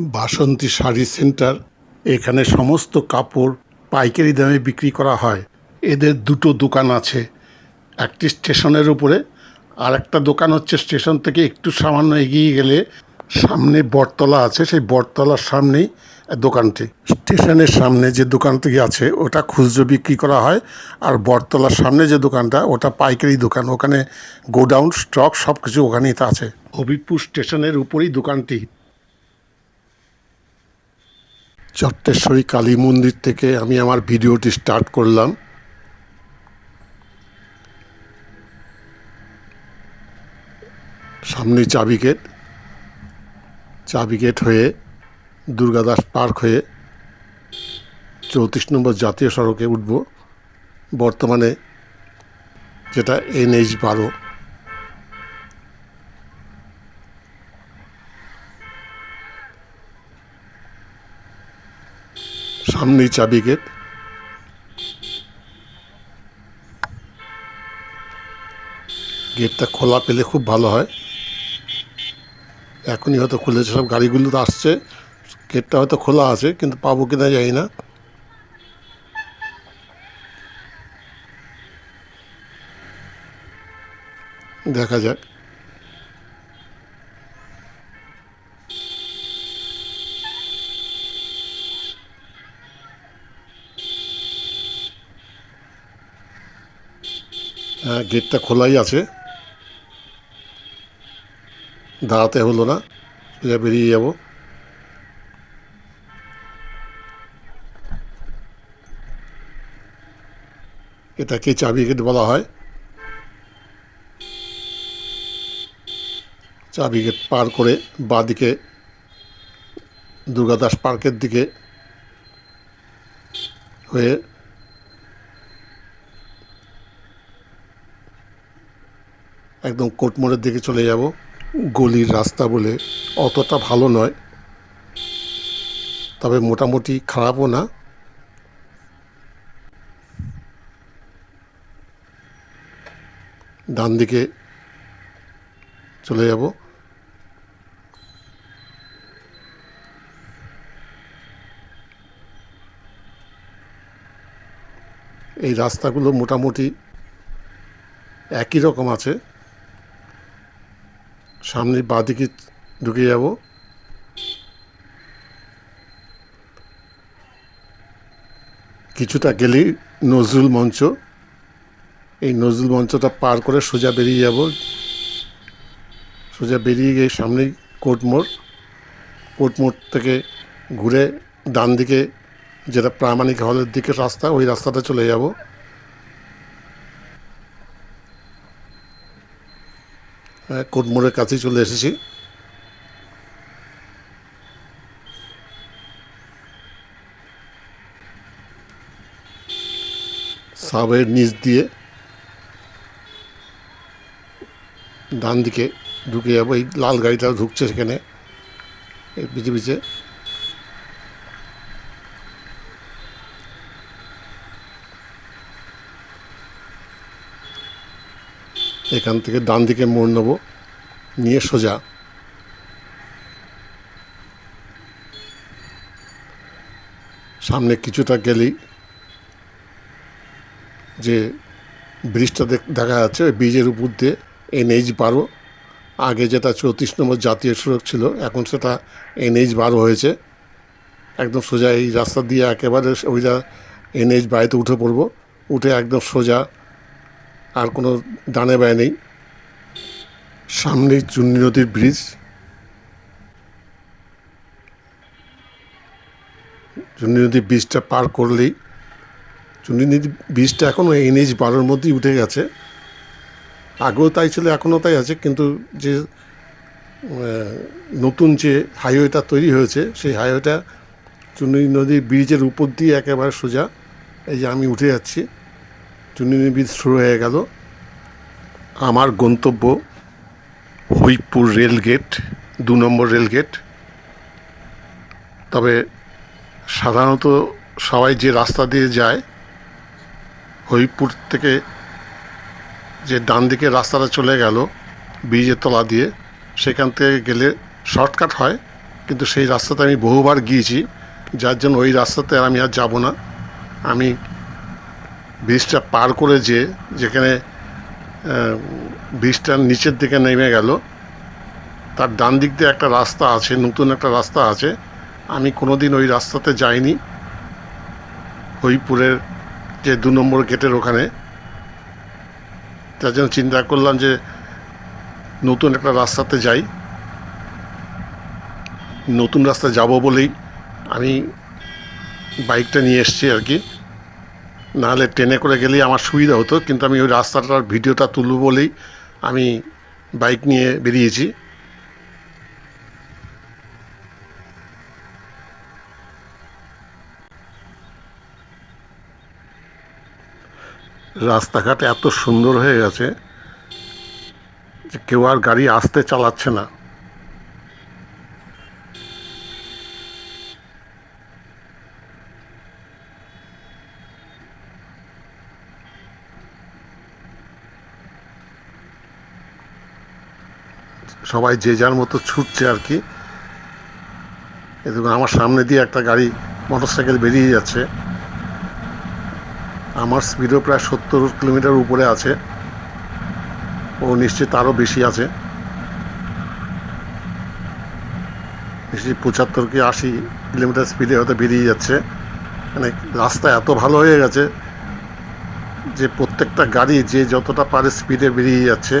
বাসন্তী sari centre, এখানে সমস্ত কাপড় পাইকারি দামে বিক্রি করা হয়। এদের দুটো দোকান আছে। একটি স্টেশনের উপরে আর একটা দোকান হচ্ছে স্টেশন থেকে একটু সামান্য এগিয়ে গেলে সামনে বটতলা আছে। সেই বটতলার সামনেই দোকানটি। স্টেশনের সামনে যে দোকানটি আছে, ওটা খুচরো বিক্রি করা হয়। আর বটতলার সামনে যে দোকানটা, ওটা পাইকারি দোকান। ওখানে গোডাউন, স্টক সব কিছু ওখানেই আছে। হবিবপুর স্টেশনের উপরেই দোকানটি। চট্টেশ্বরী কালী মন্দির থেকে আমি আমার ভিডিওটি স্টার্ট করলাম। সামনে চাবি গেট। চাবি গেট হয়ে দুর্গাদাস পার্ক হয়ে চৌত্রিশ নম্বর জাতীয় সড়কে উঠব। বর্তমানে যেটা এনএইচ বারো। সামনেই চাবি গেট। গেটটা খোলা পেলে খুব ভালো হয়। এখনই হয়তো খুলেছে, সব গাড়িগুলো তো আসছে। গেটটা হয়তো খোলা আছে, কিন্তু পাবো কিনা জানি না। দেখা যাক। গেটটা খোলাই আছে। দাঁড়াতে হলো না, সোজা বেরিয়ে যাব। এটাকে চাবি গেট বলা হয়। চাবি গেট পার করে বাঁদিকে, দুর্গাদাস পার্কের দিকে হয়ে একদম কোটমোড়ের দিকে চলে যাব। গলির রাস্তা বলে অতটা ভালো নয়। তবে মোটামুটি খারাপও না। ডান দিকে চলে যাব। এই রাস্তাগুলো মোটামুটি একই রকম আছে। সামনে বাঁদিকে ঢুকে যাব। কিছুটা গেলেই নজরুল মঞ্চ। এই নজরুল মঞ্চটা পার করে সোজা বেরিয়ে যাব। সোজা বেরিয়ে গিয়ে সামনেই কোর্টমোড় কোর্টমোড় থেকে ঘুরে ডান দিকে যেটা প্রামাণিক হলের দিকে রাস্তা, ওই রাস্তাটা চলে যাব। কোটমোড়ের কাছে চলে এসেছি। সাবের নিচ দিয়ে ডান দিকে ঢুকে যাব, এই লাল গাড়িটা ঢুকছে সেখানে পিছিয়ে পিছে। এখান থেকে ডান দিকে মোড় নেব, নিয়ে সোজা। সামনে কিছুটা গেলেই যে ব্রিজটা দেখ- যাচ্ছে, ওই ব্রিজের উপর দিয়ে এনএইচ বারো। আগে যেটা চৌত্রিশ নম্বর জাতীয় সড়ক ছিল, এখন সেটা এনএইচ বারো হয়েছে। একদম সোজা এই রাস্তা দিয়ে একেবারে ওইটা এনএইচ বাড়িতে উঠে পড়ব। উঠে একদম সোজা আর কোনো ডানে বায় নেই। সামনেই চুন্নি নদীর ব্রিজ চুন্নি নদীর ব্রিজটা পার করলেই চুন্নি নদীর ব্রিজটা এখনও এনএইচ বারোর মধ্যেই উঠে গেছে। আগেও তাই ছিল এখনও তাই আছে। কিন্তু যে নতুন যে হাইওয়েটা তৈরি হয়েছে, সেই হাইওয়েটা চুন্নি নদীর ব্রিজের উপর দিয়ে একেবারে সোজা এই যে আমি উঠে যাচ্ছি। চুন্নি শুরু হয়ে গেল। আমার গন্তব্য হইপুর রেল গেট, দু নম্বর রেল গেট। তবে সাধারণত সবাই যে রাস্তা দিয়ে যায় হরিপুর থেকে যে ডান দিকে রাস্তাটা চলে গেল, ব্রিজের তলা দিয়ে, সেখান থেকে গেলে শর্টকাট হয়, কিন্তু সেই রাস্তাতে আমি বহুবার গিয়েছি। যার জন্য ওই রাস্তাতে আমি আর যাব না। আমি ব্রিজটা পার করে যে যেখানে ব্রিজটার নিচের দিকে নেমে গেল, তার ডান দিক দিয়ে একটা রাস্তা আছে, নতুন একটা রাস্তা আছে। আমি কোনোদিন ওই রাস্তাতে যাইনি। হইপুরের যে দু নম্বর গেটের ওখানে। তার জন্য চিন্তা করলাম যে নতুন একটা রাস্তাতে যাই। নতুন রাস্তা যাব বলেই আমি বাইকটা নিয়ে এসেছি আর কি। নাহলে ট্রেনে করে গেলেই আমার সুবিধা হতো, কিন্তু আমি ওই রাস্তাটার ভিডিওটা তুলব বলেই আমি বাইক নিয়ে বেরিয়েছি। রাস্তাঘাট এত সুন্দর হয়ে গেছে যে কেউ আর গাড়ি আসতে চালাচ্ছে না। সবাই যে যার মতো ছুটছে আর কি। আমার সামনে দিয়ে একটা গাড়ি, মোটরসাইকেল বেরিয়ে যাচ্ছে। আমার স্পিডও প্রায় সত্তর কিলোমিটার উপরে আছে। ও নিশ্চয়ই তারও বেশি আছে। নিশ্চয়ই পঁচাত্তর কি আশি কিলোমিটার স্পিডে হয়তো বেরিয়ে যাচ্ছে। মানে রাস্তা এত ভালো হয়ে গেছে যে প্রত্যেকটা গাড়ি যে যতটা পারে স্পিডে বেরিয়ে যাচ্ছে।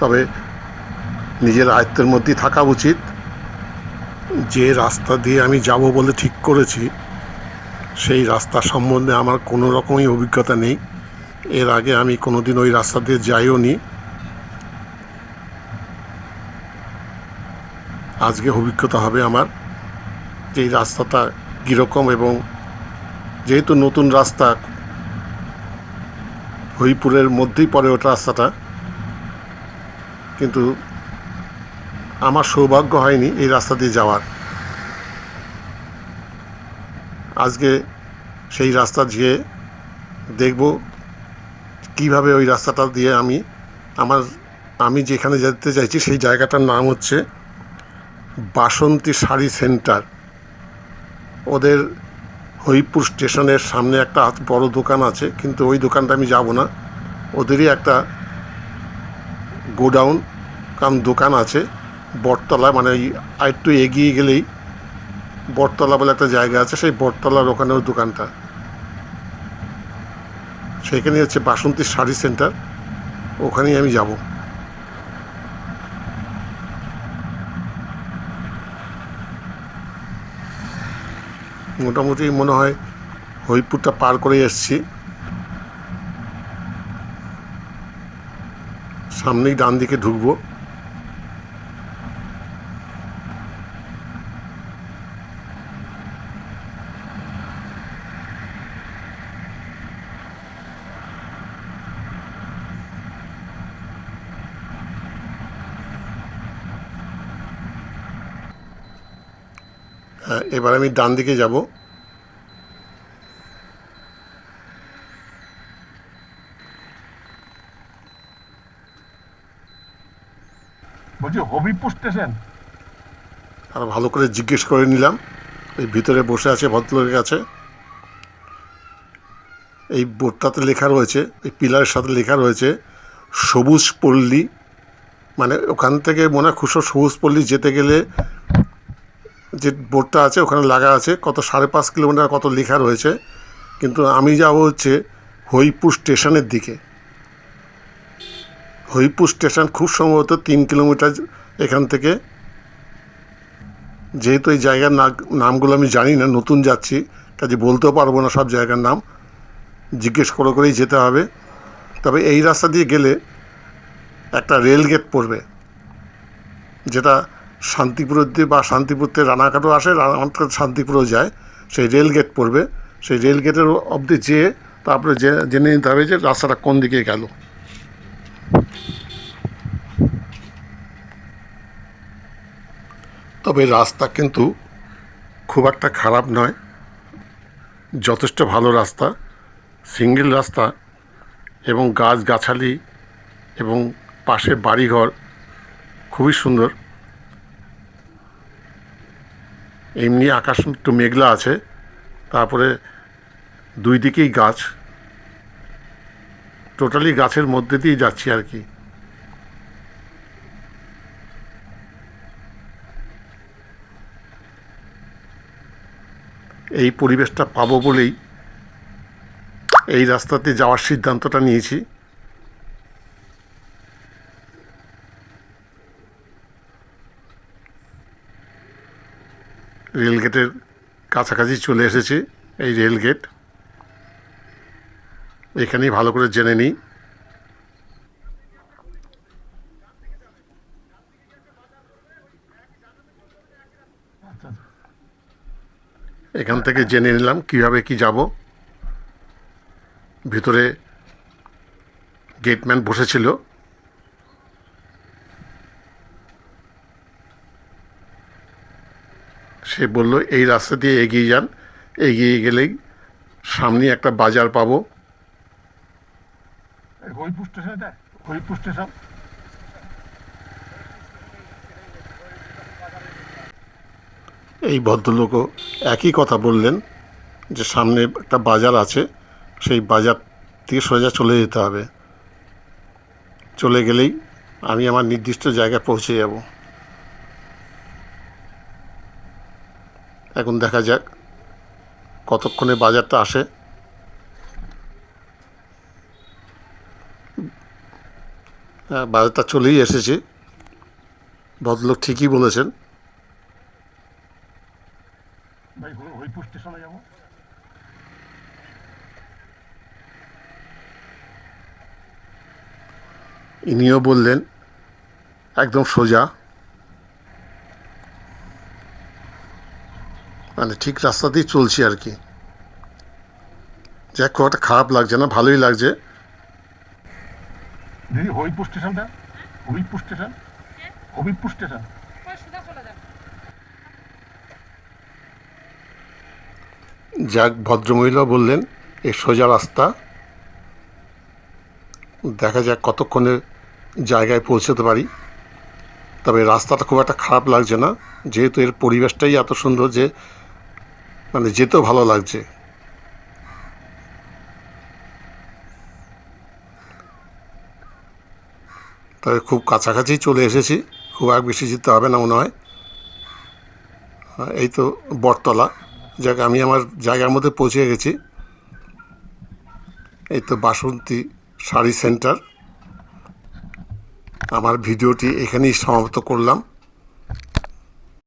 তবে নিজের আয়ত্তের মধ্যেই থাকা উচিত। যে রাস্তা দিয়ে আমি যাব বলে ঠিক করেছি, সেই রাস্তা সম্বন্ধে আমার কোনো রকমই অভিজ্ঞতা নেই। এর আগে আমি কোনো দিন ওই রাস্তা দিয়ে যাইও নি। আজকে অভিজ্ঞতা হবে আমার যে রাস্তাটা কীরকম এবং যেহেতু নতুন রাস্তা, হরিপুরের মধ্যেই পড়ে ওটা রাস্তাটা কিন্তু আমার সৌভাগ্য হয়নি এই রাস্তা দিয়ে যাওয়ার। আজকে সেই রাস্তা গিয়ে দেখব কীভাবে ওই রাস্তাটা দিয়ে আমি আমার, আমি যেখানে যেতে চাইছি সেই জায়গাটার নাম হচ্ছে বাসন্তী শাড়ি সেন্টার। ওদের হরিপুর স্টেশনের সামনে একটা বড় দোকান আছে, কিন্তু ওই দোকানটা আমি যাব না। ওদেরই একটা গোডাউন, কারণ দোকান আছে। বটতলা মানে ওই আরেকটু এগিয়ে গেলেই বটতলা বলে একটা জায়গা আছে, সেই বটতলার ওখানে ওই দোকানটা। সেখানে হচ্ছে বাসন্তী শাড়ি সেন্টার, ওখানেই আমি যাব। মোটামুটি মনে হয় হরিপুরটা পার করে এসছি। সামনেই ডান দিকে ঢুকবো। হ্যাঁ এবার আমি ডান দিকে যাব। স্টেশন আর ভালো করে জিজ্ঞেস করে নিলাম। এই ভিতরে বসে আছে ভদ্রলোকের কাছে। এই বোর্ডটাতে লেখা রয়েছে, এই পিলারের সাথে লেখা রয়েছে, সবুজ পল্লী। মানে ওখান থেকে মনে খুশো সবুজ পল্লী যেতে গেলে যে বোর্ডটা আছে, ওখানে লাগা আছে, কত সাড়ে পাঁচ কিলোমিটার কত লেখা রয়েছে। কিন্তু আমি যাব হচ্ছে হরিপুর স্টেশনের দিকে। হরিপুর স্টেশন খুব সম্ভবত তিন কিলোমিটার এখান থেকে। যেহেতু এই জায়গার নামগুলো আমি জানি না, নতুন যাচ্ছি, কাজে বলতেও পারব না সব জায়গার নাম। জিজ্ঞেস করে করেই যেতে হবে। তবে এই রাস্তা দিয়ে গেলে একটা রেল গেট পড়বে, যেটা শান্তিপুর দিয়ে বা শান্তিপুর থেকে রানাঘাটও আসে, রানাঘাট শান্তিপুরও যায়। সেই রেল গেট পড়বে। সেই রেল গেটের অবধি যেয়ে তারপরে জেনে নিতে হবে যে রাস্তাটা কোন দিকে গেল। তবে রাস্তা কিন্তু খুব একটা খারাপ নয়। যথেষ্ট ভালো রাস্তা, সিঙ্গেল রাস্তা এবং গাছগাছালি এবং পাশে বাড়িঘর খুবই সুন্দর। এমনি আকাশ একটু মেঘলা আছে, তারপরে দুই দিকেই গাছ। টোটালি গাছের মধ্যে দিয়ে যাচ্ছি আর কি। এই পরিবেশটা পাবো বলেই এই রাস্তাতে যাওয়ার সিদ্ধান্তটা নিয়েছি। রেলগেটের কাছাকাছি চলে এসেছি, এই রেলগেট। এখানেই ভালো করে জেনে নিই। এখান থেকে জেনে নিলাম কীভাবে কি যাব। ভিতরে গেটম্যান বসেছিল। সে বলল, এই রাস্তা দিয়ে এগিয়ে যান। এগিয়ে গেলেই সামনে একটা বাজার পাবো। Haripur station Haripur station. এই ভদ্রলোকও একই কথা বললেন যে সামনে একটা বাজার আছে, সেই বাজার থেকে সোজা চলে যেতে হবে। চলে গেলেই আমি আমার নির্দিষ্ট জায়গায় পৌঁছে যাব। এখন দেখা যাক কতক্ষণে বাজারটা আসে। হ্যাঁ বাজারটা চলেই এসেছে। ভদ্রলোক ঠিকই বলেছেন। ভাই হরি- হরিপুর স্টেশনে যাব। ইনিও বললেন একদম সোজা। মানে ঠিক রাস্তাতেই চলছি আর কি। যাক খুব একটা খারাপ লাগছে না ভালোই লাগছে। দিদি হরিপুর স্টেশনটা? হরিপুর স্টেশন? হবিবপুর স্টেশন ওই সোজা চলে যাবে যাক ভদ্রমহিলা বললেন এই সোজা রাস্তা। দেখা যাক কতক্ষণে জায়গায় পৌঁছতে পারি। তবে রাস্তাটা খুব একটা খারাপ লাগছে না। যেহেতু এর পরিবেশটাই এত সুন্দর যে মানে যেতেও ভালো লাগছে। তবে খুব কাছাকাছি চলে এসেছি। খুব আর বেশি যেতে হবে না মনে হয়। হ্যাঁ, এই তো বটতলা। যাক, আমি আমার জায়গার মধ্যে পৌঁছে গেছি। এই তো বাসন্তী শাড়ি সেন্টার। আমার ভিডিওটি এখানেই সমাপ্ত করলাম।